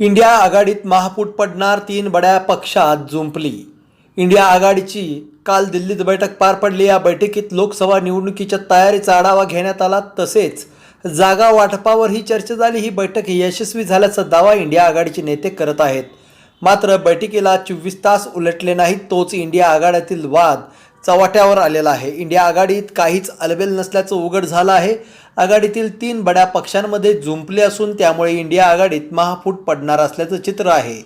India आघाडीत महापूट पडणार तीन बड्या पक्षात जुंपली. इंडिया आघाडीची काल दिल्लीत बैठक पार पडली. या बैठकीत लोकसभा निवडणुकीच्या तयारीचा आढावा घेण्यात आला. तसेच जागा वाटपावर ही चर्चा झाली. ही बैठक यशस्वी झाल्याचा दावा इंडिया आघाडीचे नेते करत आहेत. मात्र बैठकीला चोवीस तास उलटले नाहीत. तोच इंडिया आघाड्यातील वाद चव्हाट्यावर आलेला आहे. इंडिया आघाडीत काहीच अलबेल नसल्याचं उघड झालं आहे. आघाडीतील तीन बड्या पक्षांमध्ये जुंपले असून त्यामुळे इंडिया आघाडीत महाफूट पडणार असल्याचं चित्र आहे.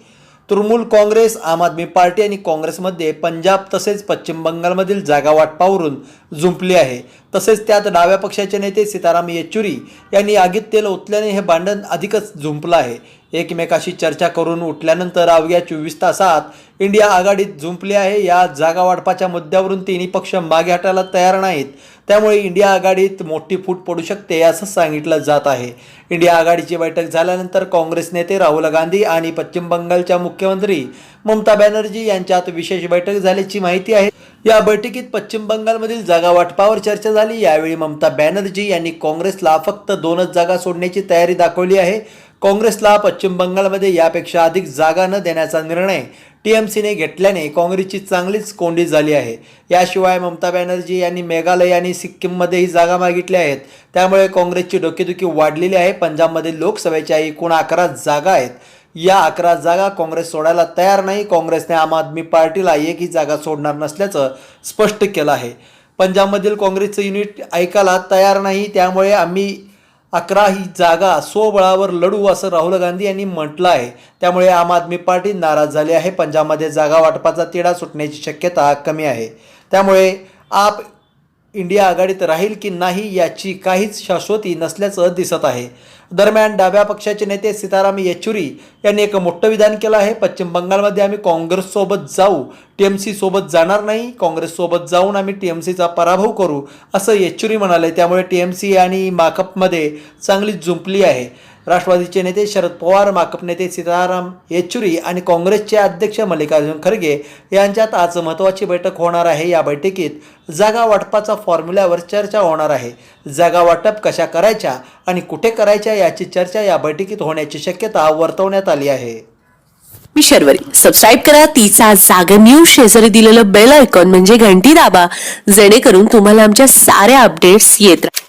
तृणमूल काँग्रेस आम आदमी पार्टी आणि काँग्रेसमध्ये पंजाब तसेच पश्चिम बंगालमधील जागा वाटपावरून जुंपली आहे. तसेच त्यात डाव्या पक्षाचे नेते सीताराम येचुरी यांनी आगीत तेल ओतल्याने हे भांडण अधिकच झुंपलं आहे. एकमेकाशी चर्चा करून उठल्यानंतर अवघ्या चोवीस तासात इंडिया आघाडीत झुंपली आहे. या जागा वाटपाच्या मुद्द्यावरून तिन्ही पक्ष मागे हटायला तयार नाहीत. त्यामुळे इंडिया आघाडीत मोठी फूट पडू शकते असं सांगितलं जात आहे. इंडिया आघाडीची बैठक झाल्यानंतर काँग्रेस नेते राहुल गांधी आणि पश्चिम बंगालच्या मुख्यमंत्री ममता बॅनर्जी यांच्यात विशेष बैठक झाल्याची माहिती आहे. या बैठकीत पश्चिम बंगालमधील जागा वाटपावर चर्चा झाली. यावेळी ममता बॅनर्जी यांनी काँग्रेसला फक्त दोनच जागा सोडण्याची तयारी दाखवली आहे. काँग्रेसला पश्चिम बंगालमध्ये यापेक्षा अधिक जागा न देण्याचा निर्णय टीएमसीने घेतल्याने काँग्रेसची चांगलीच कोंडी झाली आहे. याशिवाय ममता बॅनर्जी यांनी मेघालय आणि सिक्कीममध्येही जागा मागितल्या आहेत. त्यामुळे काँग्रेसची डोकेदुखी वाढलेली आहे. पंजाबमध्ये लोकसभेच्या एकूण अकरा जागा आहेत. या अकरा जागा काँग्रेस सोडायला तयार नाही. काँग्रेसने आम आदमी पार्टीला एकही जागा सोडणार नसल्याचं स्पष्ट केलं आहे. पंजाबमधील काँग्रेसचं युनिट ऐकायला तयार नाही. त्यामुळे आम्ही अकरा ही जागा स्वबळावर लढू असं राहुल गांधी यांनी म्हटलं आहे. त्यामुळे आम आदमी पार्टी नाराज झाली आहे. पंजाबमध्ये जागा वाटपाचा तिढा सुटण्याची शक्यता कमी आहे. त्यामुळे आप इंडिया आघाडीत राहील की नाही याची काहीच शाश्वती नसल्याचं दिसत आहे. दरम्यान डाव्या पक्षाचे नेते सीताराम येचुरी यांनी एक मोठं विधान केलं आहे. पश्चिम बंगालमध्ये आम्ही काँग्रेससोबत जाऊ टी एम सीसोबत जाणार नाही. काँग्रेससोबत जाऊन आम्ही टी एम सीचा पराभव करू असं येचुरी म्हणाले. त्यामुळे टी एम सी आणि माकपमध्ये चांगली जुंपली आहे. राष्ट्रवादीचे नेते शरद पवार माकप नेते सीताराम येचुरी आणि काँग्रेसचे अध्यक्ष मल्लिकार्जुन खरगे यांच्यात आज महत्त्वाची बैठक होणार आहे. या बैठकीत जागा वाटपाचा फॉर्म्युल्यावर चर्चा होणार आहे. जागा वाटप कशा करायच्या आणि कुठे करायच्या याची चर्चा या बैठकीत होण्याची शक्यता वर्तवण्यात आली आहे. मी शर्वरी. सबस्क्राईब करा. तिचा जागर न्यूज शेजारी दिलेलं बेल आयकॉन म्हणजे घंटी दाबा. जेणेकरून तुम्हाला आमच्या साऱ्या अपडेट्स येत राहतील